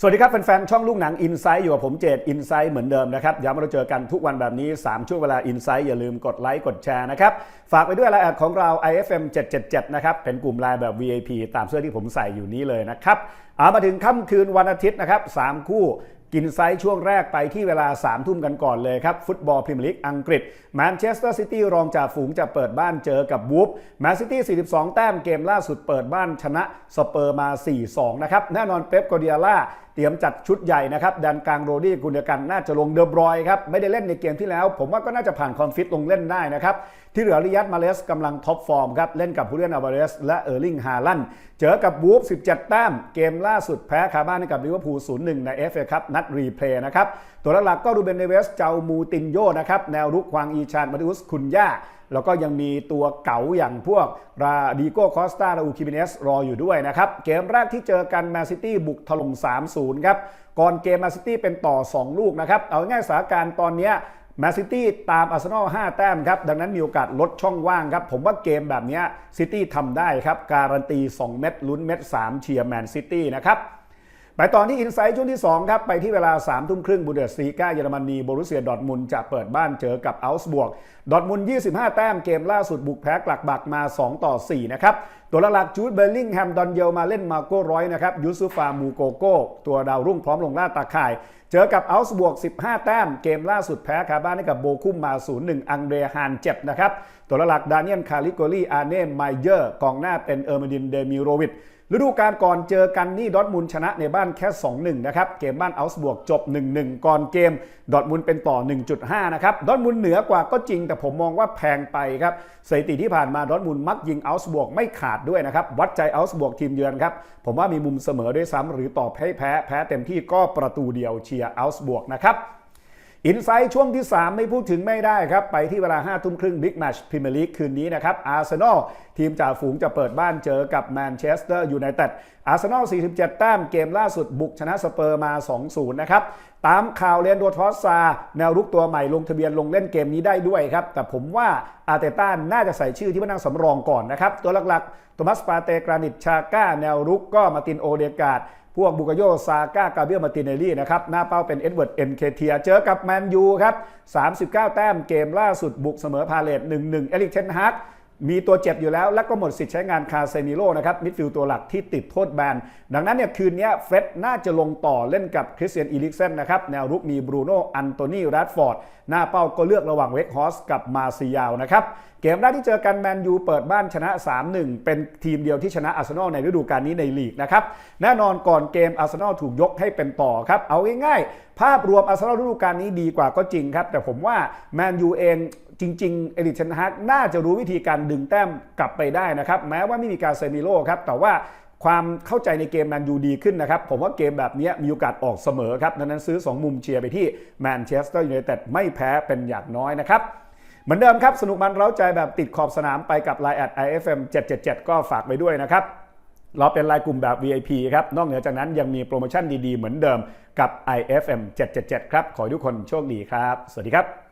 สวัสดีครับแฟนๆช่องลูกหนังอินไซต์อยู่กับผมเจตอินไซต์เหมือนเดิมนะครับย้ำว่าเราเจอกันทุกวันแบบนี้ 3 ช่วงเวลาอินไซต์อย่าลืมกดไลค์กดแชร์นะครับ ฝากไปด้วยไลน์แอดของเรา ifm 777นะครับเป็นกลุ่มไลน์แบบ VIP ตามเสื้อที่ผมใส่อยู่นี้เลยนะครับเอามาถึงค่ำคืนวันอาทิตย์นะครับสามคู่ กินไซส์ช่วงแรกไปที่เวลา 3 ทุ่มกันก่อนเลยครับ ฟุตบอลพรีเมียร์ลีกอังกฤษแมนเชสเตอร์ซิตี้รองจ่าฝูงจะเปิดบ้านเจอกับวูฟแมนซิตี้ 42 แต้มเกมล่าสุดเปิดบ้านชนะสเปอร์มา 4-2 นะครับ แน่นอนเป๊ปโกเดียล่าเตรียมจัดชุดใหญ่นะครับดันกลางโรดี้กุนเดียกันน่าจะลงเดอบรอยครับไม่ได้เล่นในเกมที่แล้ว ผมว่าก็น่าจะผ่านคอนฟิตลงเล่นได้นะครับที่เหลือริยัตมาเลสกำลังท็อปฟอร์มครับเล่นกับฮูเลียนอัลวาเรสและเออร์ลิงฮาลันเจอกับวูฟ 17 แต้มเกมล่าสุดแพ้คาบ้านให้กับลิเวอร์พูล 0-1 ใน FA ครับนัดรีเพลย์นะครับ ตัวหลักๆก็รูเบนเนเวสเจ้ามูตินโยนะครับ แนวรุกควางอีชานมาติอุสคุนย่าแล้วก็ยังมีตัวเก๋าอย่างพวกราดิโกคอสตาและอูคิมิเนสรออยู่ด้วยนะครับ เกมแรกที่เจอกันแมนซิตี้บุกถล่ม 3-0 ครับ ก่อนเกมแมนซิตี้เป็นต่อ 2 ลูกนะครับ เอาง่ายสถานการณ์ตอนนี้แมนซิตี้ตามอาร์เซนอล 5 แต้มครับ ดังนั้นมีโอกาสลดช่องว่างครับ ผมว่าเกมแบบนี้ซิตี้ทำได้ครับ การันตี 2 เม็ดลุ้นเม็ด 3 เชียร์แมนซิตี้นะครับ ไปตอนที่อินไซต์ช่วงที่ 2 ครับ ไปที่เวลา3ามทุ่มครึ่งบูเดสซีกาเยอรมนีโบรุเซียดอทมุนจะเปิดบ้านเจอกับอัลส์บวกดอทมุน25 แต้มเกมล่าสุดบุกแพ้กลักบักมา 2 ต่อ 4 นะครับ ตัวหลักๆจูดเบลลิงแฮมดอนเยลมาเล่นมาโก้ร้อยนะครับยูซุฟามูโกโก้ ตัวดาวรุ่งพร้อมลงล่าตาข่าย เจอกับอัลส์บวก 15 แต้ม เกมล่าสุดแพ้คาบ้านให้กับโบคุมมา 0-1 อังเดรฮานเจ็บนะครับ ตัวหลักๆดานิเอลคาริโกลีอาเน่ไมเยอร์ กองหน้าเป็นเออร์มาดินเดมิโรวิชฤดูกาลก่อนเจอกันนี่ดอทมุนชนะในบ้านแค่ 2-1 นะครับ เกมบ้านอัลส์บวกจบ 1-1 ก่อนเกม ดอทมุนเป็นต่อ 1.5 นะครับ ดอทมุนเหนือกว่าก็จริงแต่ผมมองว่าแพงไปครับสถิติที่ผ่านมาดอทมุนมักยิงอัลส์บวกไม่ขาดด้วยนะครับ วัดใจอัลส์บวกทีมเยือนครับ ผมว่ามีมุมเสมอด้วยซ้ำหรือตอบให้แพ้ แพ้เต็มที่ก็ประตูเดียวเชียร์อัลส์บวกนะครับ อินไซต์ช่วงที่ 3 ไม่พูดถึงไม่ได้ครับ ไปที่เวลา5ทุ่มครึ่งบิ๊กแมชพรีเมียร์ลีกคืนนี้นะครับอาร์เซนอลทีมจ่าฝูงจะเปิดบ้านเจอกับแมนเชสเตอร์ยูไนเต็ดอาร์เซนอล 47 แต้มเกมล่าสุดบุกชนะสเปอร์มา 2-0 นะครับ ตามข่าวเรียนโดทอสซา แนวรุกตัวใหม่ลงทะเบียนลงเล่นเกมนี้ได้ด้วยครับ แต่ผมว่าอาร์เตต้าน่าจะใส่ชื่อที่มานั่งสำรองก่อนนะครับ ตัวหลักๆโทมัสปาเตกรานิตชาก้า แนวรุกก็มาตินโอเดกาด พวกบุกโยซาก้ากาเบียมาตินเนลี่นะครับ หน้าเป้าเป็นเอ็ดเวิร์ดเอ็นเคเทียเจอกับแมนยูครับ 39 แต้มเกมล่าสุดบุกเสมอพาเลต1-1 เอลิกเทนฮาร์ มีตัวเจ็บอยู่แล้ว แล้วก็หมดสิทธิ์ใช้งานคาเซมิโลนะครับมิดฟิลด์ตัวหลักที่ติดโทษแบน ดังนั้นเนี่ยคืนนี้เฟร็ดน่าจะลงต่อเล่นกับคริสเตียนอีลิกเซนนะครับแนวรุกมีบรูโน่อันโตนีแรดฟอร์ด หน้าเป้าก็เลือกระหว่างเวกฮอสกับมาซิยาวนะครับเกมแรกที่เจอกันแมนยูเปิดบ้านชนะ 3-1 เป็นทีมเดียวที่ชนะอาร์เซนอลในฤดูกาลนี้ในลีกนะครับแน่นอนก่อนเกมอาร์เซนอลถูกยกให้เป็นต่อครับเอาง่ายๆภาพรวมอาร์เซนอลฤดูกาลนี้ดีกว่าก็จริงครับแต่ผมว่าแมนยูเอง จริงๆ เอริกเชนฮากน่าจะรู้วิธีการดึงแต้มกลับไปได้นะครับ แม้ว่าไม่มีการเซมิโลครับแต่ว่าความเข้าใจในเกมแมนยูดีขึ้นนะครับ ผมว่าเกมแบบนี้มีโอกาสออกเสมอครับดังนั้นซื้อ 2 มุมเชียร์ไปที่แมนเชสเตอร์ยูไนเต็ดไม่แพ้เป็นอย่างน้อยนะครับเหมือนเดิมครับ สนุกมันเร้าใจแบบติดขอบสนามไปกับ Line แอด IFM 777 ก็ฝากไปด้วยนะครับ เราเป็นรายกลุ่มแบบ VIP ครับ นอกเหนือจากนั้นยังมีโปรโมชั่นดีๆ เหมือนเดิมกับ IFM 777 ครับ ขอให้ทุกคนโชคดีครับ สวัสดีครับ